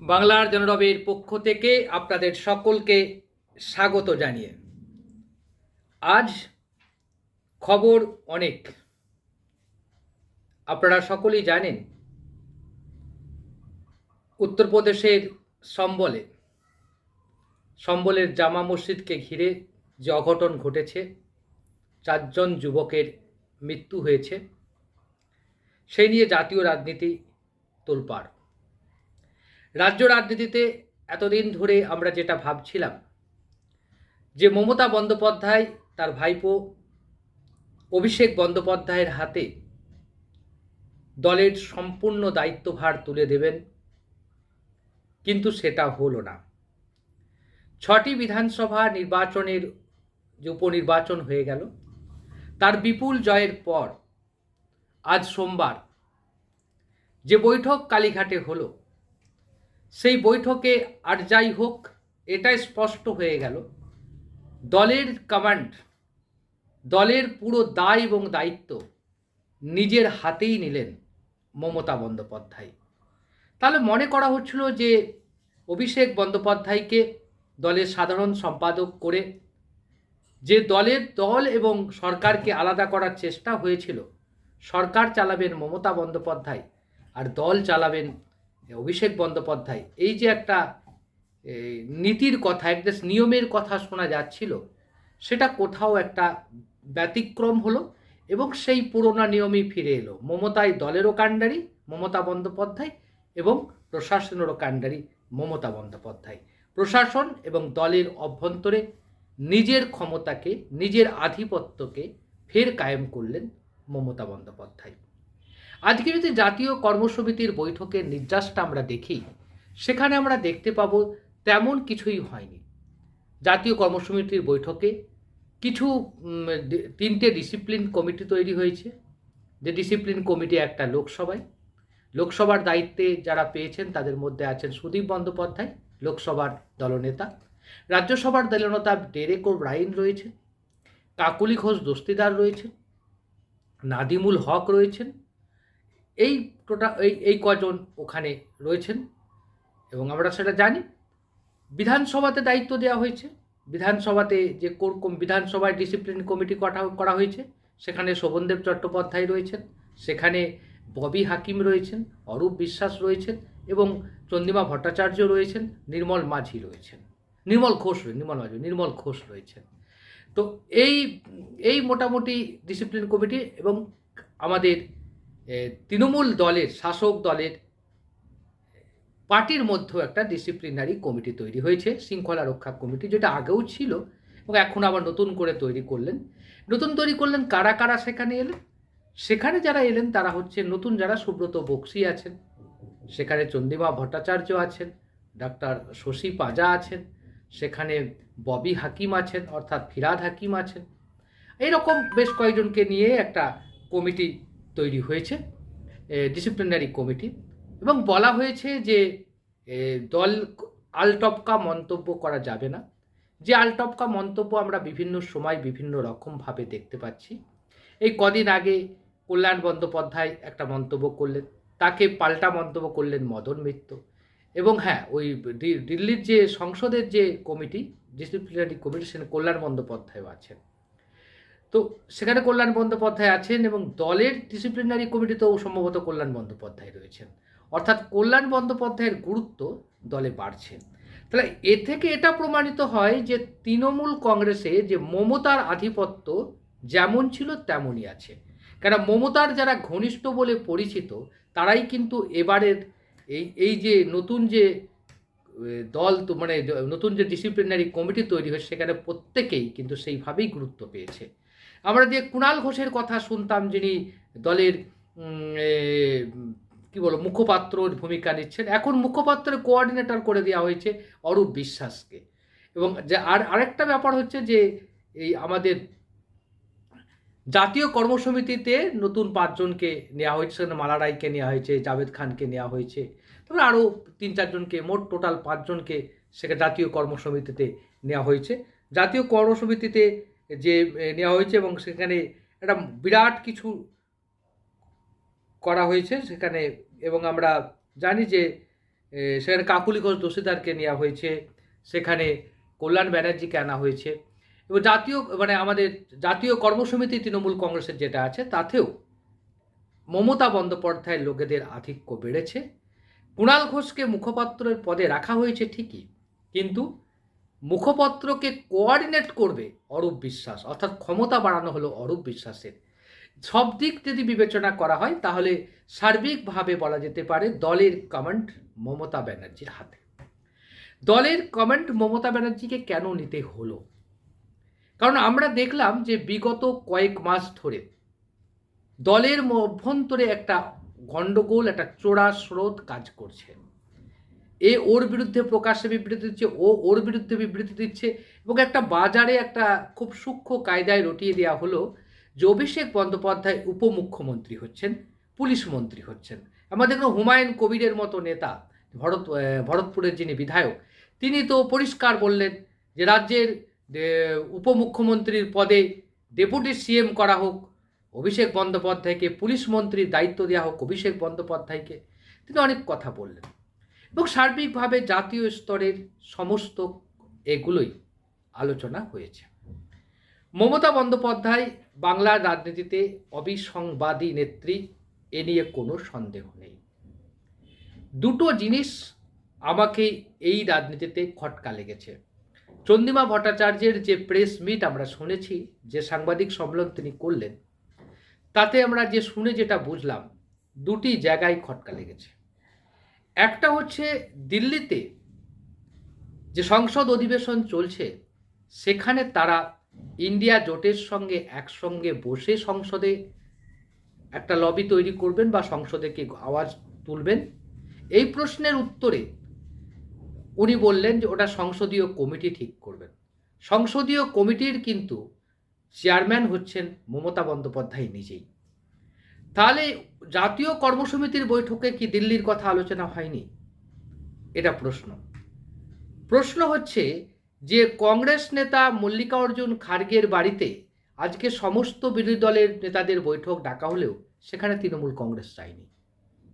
বাংলার জনরবের পক্ষ থেকে আপনাদের সকলকে স্বাগত জানিয়ে। আজ খবর অনেক। আপনারা সকলেই জানেন উত্তরপ্রদেশের সম্বলে। সম্বলের জামা মসজিদকে ঘিরে যে অঘটন ঘটেছে, চারজন যুবকের মৃত্যু হয়েছে, সেই নিয়ে জাতীয় রাজনীতি তোলপাড়। রাজ্য রাজনীতিতে এতদিন ধরে আমরা যেটা ভাবছিলাম, যে মমতা বন্দ্যোপাধ্যায় তার ভাইপো অভিষেক বন্দ্যোপাধ্যায়ের হাতে দলের সম্পূর্ণ দায়িত্বভার তুলে দেবেন, কিন্তু সেটা হলো না। ছটি বিধানসভা নির্বাচনের যে উপনির্বাচন হয়ে গেল, তার বিপুল জয়ের পর আজ সোমবার যে বৈঠক কালীঘাটে হলো সেই বৈঠকে আর যাই হোক, এটাই স্পষ্ট হয়ে গেল। দলের কমান্ড দলের পুরো দায় এবং দায়িত্ব নিজের হাতেই নিলেন মমতা বন্দ্যোপাধ্যায়। তাহলে মনে করা হচ্ছিল যে অভিষেক বন্দ্যোপাধ্যায়কে দলের সাধারণ সম্পাদক করে যে দলের দল এবং সরকারকে আলাদা করার চেষ্টা হয়েছিল, সরকার চালাবেন মমতা বন্দ্যোপাধ্যায় আর দল চালাবেন অভিষেক বন্দ্যোপাধ্যায়, এই যে একটা নীতির কথা একটা নিয়মের কথা শোনা যাচ্ছিল, সেটা কোথাও একটা ব্যতিক্রম হলো এবং সেই পুরোনো নিয়মই ফিরে এলো। মমতাই দলেরও কাণ্ডারি, মমতা বন্দ্যোপাধ্যায় এবং প্রশাসনেরও কাণ্ডারি, মমতা বন্দ্যোপাধ্যায়। প্রশাসন এবং দলের অভ্যন্তরে নিজের ক্ষমতাকে, নিজের আধিপত্যকে ফের কায়েম করলেন মমতা বন্দ্যোপাধ্যায়। আজকে যদি জাতীয় কর্মসমিতির বৈঠকের নির্যাসটা আমরা দেখি, সেখানে আমরা দেখতে পাবো তেমন কিছুই হয়নি। জাতীয় কর্মসমিতির বৈঠকে কিছু তিনটে ডিসিপ্লিন কমিটি তৈরি হয়েছে। যে ডিসিপ্লিন কমিটি একটা লোকসভায়। লোকসভার দায়িত্বে যারা পেয়েছেন, তাদের মধ্যে আছেন সুদীপ বন্দ্যোপাধ্যায়, লোকসভার দলনেতা। রাজ্যসভার দলনেতা ডেরেক ও ব্রাইন রয়েছেন। কাকুলি ঘোষ দস্তিদার রয়েছেন। নাদিমুল হক রয়েছেন। এই টোটা এই এই কজন ওখানে রয়েছেন এবং আমরা সেটা জানি। বিধানসভাতে দায়িত্ব দেওয়া হয়েছে। বিধানসভাতে যে কম- বিধানসভায় ডিসিপ্লিন কমিটি করা করা হয়েছে, সেখানে শোভনদেব চট্টোপাধ্যায় রয়েছেন, সেখানে ববি হাকিম রয়েছেন, অরূপ বিশ্বাস রয়েছেন এবং চন্দিমা ভট্টাচার্য রয়েছেন, নির্মল মাঝি রয়েছেন। নির্মল ঘোষ নির্মল মাঝি, নির্মল ঘোষ রয়েছেন। তো এই এই মোটামুটি ডিসিপ্লিন কমিটি এবং আমাদের তৃণমূল দলের, শাসক দলের পার্টির মধ্যেও একটা ডিসিপ্লিনারি কমিটি তৈরি হয়েছে, শৃঙ্খলা রক্ষা কমিটি যেটা আগেও ছিল এবং এখন আবার নতুন করে তৈরি করলেন। নতুন তৈরি করলেন কারা কারা সেখানে এলেন? সেখানে যারা এলেন তারা হচ্ছে নতুন যারা সুব্রত বক্সি আছেন, সেখানে চন্দিমা ভট্টাচার্য আছেন, ডাক্তার শশী পাজা আছেন, সেখানে ববি হাকিম আছেন, অর্থাৎ ফিরাদ হাকিম আছেন। এইরকম বেশ কয়েকজনকে নিয়ে একটা কমিটি তৈরি হয়েছে ডিসিপ্লিনারি কমিটি এবং বলা হয়েছে যে দল আলটপকা মন্তব্য করা যাবে না। যে আলটপকা মন্তব্য আমরা বিভিন্ন সময় বিভিন্ন রকমভাবে দেখতে পাচ্ছি। এই কদিন আগে কল্যাণ বন্দ্যোপাধ্যায় একটা মন্তব্য করলেন, তাকে পাল্টা মন্তব্য করলেন মদন মিত্র। এবং হ্যাঁ ওই দিল্লির যে সংসদের যে কমিটি ডিসিপ্লিনারি কমিটি সেখানে কল্যাণ বন্দ্যোপাধ্যায়ও আছেন। তো সেখানে কল্যাণ বন্দ্যোপাধ্যায় আছেন এবং দলের ডিসিপ্লিনারি কমিটিতেও সম্ভবত কল্যাণ বন্দ্যোপাধ্যায় রয়েছেন। অর্থাৎ কল্যাণ বন্দ্যোপাধ্যায়ের গুরুত্ব দলে বাড়ছে। তাহলে এ থেকে এটা প্রমাণিত হয় যে তৃণমূল কংগ্রেসে যে মমতার আধিপত্য যেমন ছিল তেমনই আছে। কেন মমতার যারা ঘনিষ্ঠ বলে পরিচিত, তারাই কিন্তু এবারের এই এই যে নতুন যে দল তো মানে নতুন যে ডিসিপ্লিনারি কমিটি তৈরি হয়েছে, সেখানে প্রত্যেকেই কিন্তু সেইভাবেই গুরুত্ব পেয়েছে। আমরা যে কুণাল ঘোষের কথা শুনতাম, যিনি দলের কি বলব, মুখপাত্রর ভূমিকা নিচ্ছেন, এখন মুখপাত্রের কোঅর্ডিনেটর করে দেওয়া হয়েছে অরূপ বিশ্বাসকে। এবং যে আর, আরেকটা ব্যাপার হচ্ছে যে, এই আমাদের জাতীয় কর্মসমিতিতে নতুন পাঁচজনকে নেওয়া হয়েছে, সেখানে মালা রায়কে নেওয়া হয়েছে, জাভেদ খানকে নেওয়া হয়েছে, তারপরে আরও তিন চারজনকে, মোট টোটাল পাঁচজনকে সেখানে জাতীয় কর্মসমিতিতে নেওয়া হয়েছে। জাতীয় কর্মসমিতিতে যে নেওয়া হয়েছে এবং সেখানে একটা বিরাট কিছু করা হয়েছে সেখানে এবং আমরা জানি যে সেখানে কাকুলি ঘোষ দোষীদারকে নেওয়া হয়েছে, সেখানে কল্যাণ ব্যানার্জিকে আনা হয়েছে। এবং জাতীয় মানে আমাদের জাতীয় কর্মসমিতি তৃণমূল কংগ্রেসের যেটা আছে, তাতেও মমতা বন্দ্যোপাধ্যায়ের লোকেদের আধিক্য বেড়েছে। কুণাল ঘোষকে মুখপাত্রের পদে রাখা হয়েছে ঠিকই, কিন্তু মুখপত্রকে কোঅর্ডিনেট করবে অরূপ বিশ্বাস। অর্থাৎ ক্ষমতা বাড়ানো হলো অরূপ বিশ্বাসের। সব দিক যদি বিবেচনা করা হয়, তাহলে সার্বিকভাবে বলা যেতে পারে দলের কমান্ড মমতা ব্যানার্জির হাতে। দলের কমেন্ট মমতা ব্যানার্জিকে কেন নিতে হলো? কারণ আমরা দেখলাম যে বিগত কয়েক মাস ধরে দলের অভ্যন্তরে একটা গণ্ডগোল, একটা চোরা স্রোত কাজ করছে। এ ওর বিরুদ্ধে প্রকাশ্যে বিবৃতি দিচ্ছে, ও ওর বিরুদ্ধে বিবৃতি দিচ্ছে এবং একটা বাজারে একটা খুব সূক্ষ্ম কায়দায় রটিয়ে দেওয়া হলো যে অভিষেক বন্দ্যোপাধ্যায় উপমুখ্যমন্ত্রী হচ্ছেন, পুলিশ মন্ত্রী হচ্ছেন। আমাদের কোনো হুমায়ুন কবিরের মতো নেতা, ভরত ভরতপুরের যিনি বিধায়ক, তিনি তো পরিষ্কার বললেন যে রাজ্যের উপমুখ্যমন্ত্রীর পদে ডেপুটি সিএম করা হোক, অভিষেক বন্দ্যোপাধ্যায়কে পুলিশ মন্ত্রীর দায়িত্ব দেওয়া হোক, অভিষেক বন্দ্যোপাধ্যায়কে, তিনি অনেক কথা বললেন। এবং সার্বিকভাবে জাতীয় স্তরের সমস্ত এগুলোই আলোচনা হয়েছে। মমতা বন্দ্যোপাধ্যায় বাংলার রাজনীতিতে অবিসংবাদী নেত্রী, এ নিয়ে কোনো সন্দেহ নেই। দুটো জিনিস আমাকে এই রাজনীতিতে খটকা লেগেছে। চন্দিমা ভট্টাচার্যের যে প্রেস মিট আমরা শুনেছি, যে সাংবাদিক সম্মেলন তিনি করলেন, তাতে আমরা যে শুনে যেটা বুঝলাম, দুটি জায়গায় খটকা লেগেছে। একটা হচ্ছে দিল্লিতে যে সংসদ অধিবেশন চলছে, সেখানে তারা ইন্ডিয়া জোটের সঙ্গে একসঙ্গে বসে সংসদে একটা লবি তৈরি করবেন বা সংসদে কি আওয়াজ তুলবেন। এই প্রশ্নের উত্তরে উনি বললেন যে ওটা সংসদীয় কমিটি ঠিক করবেন। সংসদীয় কমিটির কিন্তু চেয়ারম্যান হচ্ছেন মমতা বন্দ্যোপাধ্যায় নিজেই। তাহলে জাতীয় কর্মসমিতির বৈঠকে কি দিল্লির কথা আলোচনা হয়নি? এটা প্রশ্ন। প্রশ্ন হচ্ছে যে কংগ্রেস নেতা মল্লিকা অর্জুন খার্গের বাড়িতে আজকে সমস্ত বিরোধী দলের নেতাদের বৈঠক ডাকা হলেও সেখানে তৃণমূল কংগ্রেস যায়নি।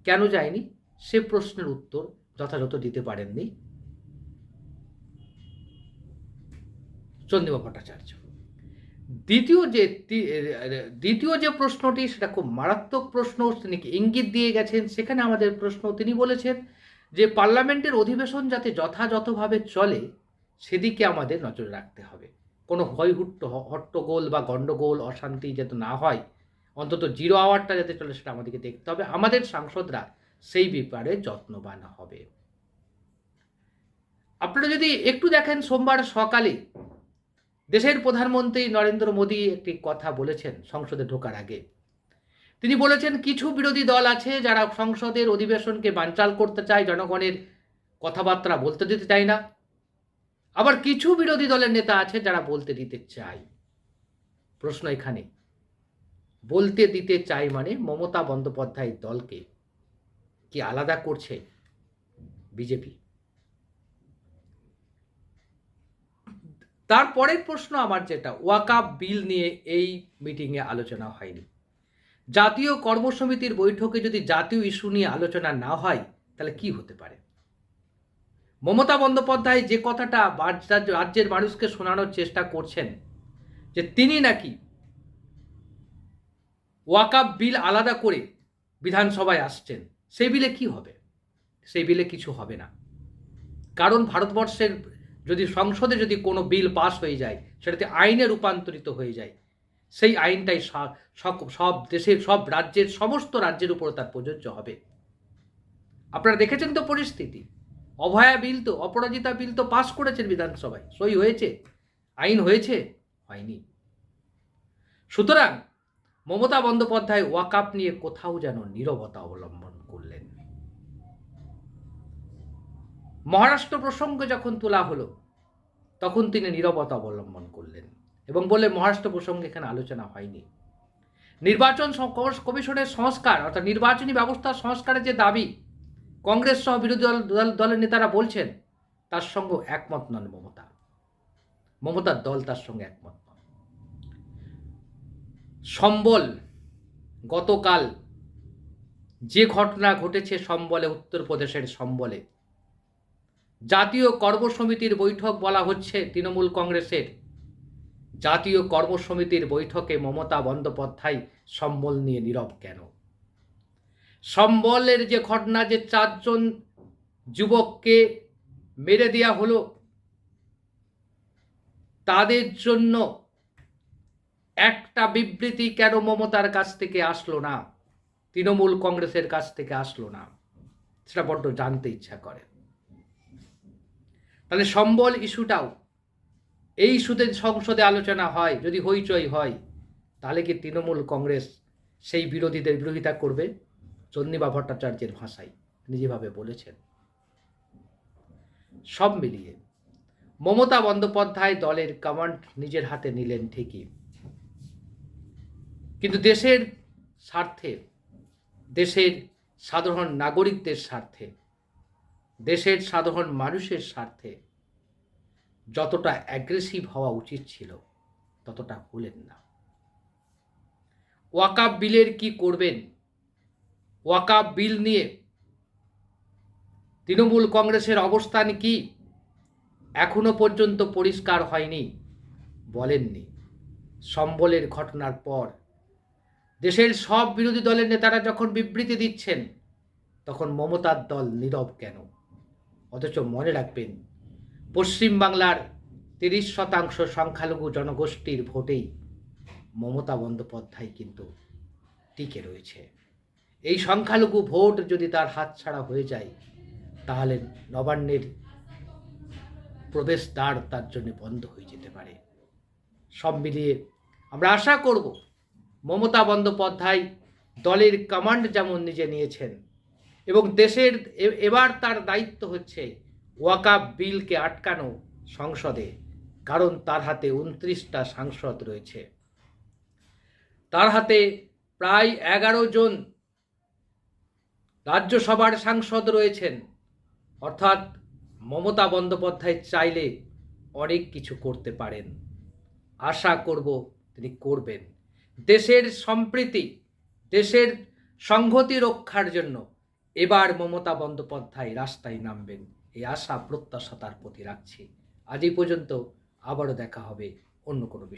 কেন যায়নি? সে প্রশ্নের উত্তর যথাযথ দিতে পারেননি। চন্দ্রিমা ভট্টাচার্য। দ্বিতীয় যে দ্বিতীয় যে প্রশ্নটি, সেটা খুব মারাত্মক প্রশ্ন, তিনি ইঙ্গিত দিয়ে গেছেন, সেখানে আমাদের প্রশ্ন তিনি বলেছেন যে পার্লামেন্টের অধিবেশন যাতে যথাযথভাবে চলে, সেদিকে আমাদের নজর রাখতে হবে। কোনো হয়হুট্ট হট্টগোল বা গণ্ডগোল, অশান্তি যাতে না হয়, অন্তত জিরো আওয়ারটা যাতে চলে, সেটা আমাদেরকে দেখতে হবে। আমাদের সাংসদরা সেই ব্যাপারে যত্নবান হবে। আপনারা যদি একটু দেখেন, সোমবার সকালে দেশের প্রধানমন্ত্রী নরেন্দ্র মোদী একটি কথা বলেছেন সংসদে ঢোকার আগে। তিনি বলেছেন, কিছু বিরোধী দল আছে যারা সংসদের অধিবেশনকে বানচাল করতে চায়, জনগণের কথাবার্তা বলতে দিতে চায় না। আবার কিছু বিরোধী দলের নেতা আছে যারা বলতে দিতে চায়। প্রশ্ন এখানে, বলতে দিতে চাই মানে মমতা বন্দ্যোপাধ্যায়ের দলকে কি আলাদা করছে বিজেপি? তারপরের প্রশ্ন আমার যেটা ওয়াকাপ বিল নিয়ে এই মিটিংয়ে আলোচনা হয়নি। জাতীয় কর্মসমিতির বৈঠকে যদি জাতীয় ইস্যু নিয়ে আলোচনা না হয়, তাহলে কি হতে পারে? মমতা বন্দ্যোপাধ্যায় যে কথাটা রাজ্যের মানুষকে শোনানোর চেষ্টা করছেন, যে তিনি নাকি ওয়াকাপ বিল আলাদা করে বিধানসভায় আসছেন, সেই বিলে কি হবে? সেই বিলে কিছু হবে না। কারণ ভারতবর্ষের যদি সংসদে যদি কোনো বিল পাস হয়ে যায়, সেটাতে আইনে রূপান্তরিত হয়ে যায়, সেই আইনটাই সব দেশের, সব রাজ্যের, সমস্ত রাজ্যের উপর তার প্রযোজ্য হবে। আপনারা দেখেছেন তো পরিস্থিতি? অভয়া বিল তো, অপরাজিতা বিল তো পাস করেছেন বিধানসভায়। সই হয়েছে? আইন হয়েছে? হয়নি। সুতরাং মমতা বন্দ্যোপাধ্যায় ওয়াকাপ নিয়ে কোথাও যেন নীরবতা অবলম্বন করলেন মহারাষ্ট্র প্রসঙ্গ যখন তোলা হলো, তখন তিনি নীরবতা অবলম্বন করলেন এবং বললেন, মহারাষ্ট্র প্রসঙ্গে এখানে আলোচনা হয়নি। নির্বাচন কমিশনের সংস্কার, অর্থাৎ নির্বাচনী ব্যবস্থা সংস্কারের যে দাবি কংগ্রেস সহ বিরোধী দল- দলের নেতারা বলছেন, তার সঙ্গে একমত নন মমতা। মমতার দল তার সঙ্গে একমত নন। সম্বল গতকাল যে ঘটনা ঘটেছে সম্বলে, উত্তরপ্রদেশের সম্বলে জাতীয় কর্মসমিতির বৈঠক বলা হচ্ছে তৃণমূল কংগ্রেসের। জাতীয় কর্মসমিতির বৈঠকে মমতা বন্দ্যোপাধ্যায় সম্বল নিয়ে নীরব কেন? সম্বলের যে ঘটনা, যে চারজন যুবককে মেরে দেওয়া হলো, তাদের জন্য একটা বিবৃতি কেন মমতার কাছ থেকে আসলো না? তৃণমূল কংগ্রেসের কাছ থেকে আসলো না? সেটা বড্ড জানতে ইচ্ছা করে। তাহলে সম্বল ইস্যুটাও। এই ইস্যুতে সংসদে আলোচনা হয়, যদি হইচই হয়, তাহলে কি তৃণমূল কংগ্রেস সেই বিরোধীদের বিরোধিতা করবে? চন্দ্রিমা ভট্টাচার্যের ভাষায়, তিনি যেভাবে বলেছেন। সব মিলিয়ে মমতা বন্দ্যোপাধ্যায় দলের কমান্ড নিজের হাতে নিলেন ঠিকই। কিন্তু দেশের স্বার্থে, দেশের সাধারণ নাগরিকদের স্বার্থে দেশের সাধারণ মানুষের স্বার্থে যতটা অ্যাগ্রেসিভ হওয়া উচিত ছিল, ততটা হলেন না। ওয়াকাব বিলের কি করবেন? ওয়াকাব বিল নিয়ে তৃণমূল কংগ্রেসের অবস্থান কি? এখনও পর্যন্ত পরিষ্কার হয়নি, বলেননি। সম্বলের ঘটনার পর দেশের সব বিরোধী দলের নেতারা যখন বিবৃতি দিচ্ছেন, তখন মমতার দল নীরব কেন? অথচ মনে রাখবেন, পশ্চিমবাংলার তিরিশ শতাংশ সংখ্যালঘু জনগোষ্ঠীর ভোটেই মমতা বন্দ্যোপাধ্যায় কিন্তু টিকে রয়েছে। এই সংখ্যালঘু ভোট যদি তার হাতছাড়া হয়ে যায়, তাহলে নবান্নের প্রবেশদ্বার তার জন্য বন্ধ হয়ে যেতে পারে। সব মিলিয়ে আমরা আশা করব, মমতা বন্দ্যোপাধ্যায় দলের কমান্ড যেমন নিজে নিয়েছেন এবং দেশের এবার তার দায়িত্ব হচ্ছে ওয়াকাব বিলকে আটকানো সংসদে, কারণ তার হাতে উনত্রিশটা সাংসদ রয়েছে। তার হাতে প্রায় এগারো জন রাজ্যসভার সাংসদ রয়েছেন। অর্থাৎ মমতা বন্দ্যোপাধ্যায় চাইলে অনেক কিছু করতে পারেন। আশা করব তিনি করবেন। দেশের সম্প্রীতি, দেশের সংহতি রক্ষার জন্য এবার মমতা বন্দ্যোপাধ্যায় রাস্তায় নামবেন। এই আশা, প্রত্যাশা তার প্রতি রাখছি। আজ এই পর্যন্ত আবারও দেখা হবে অন্য কোনো বিষয়।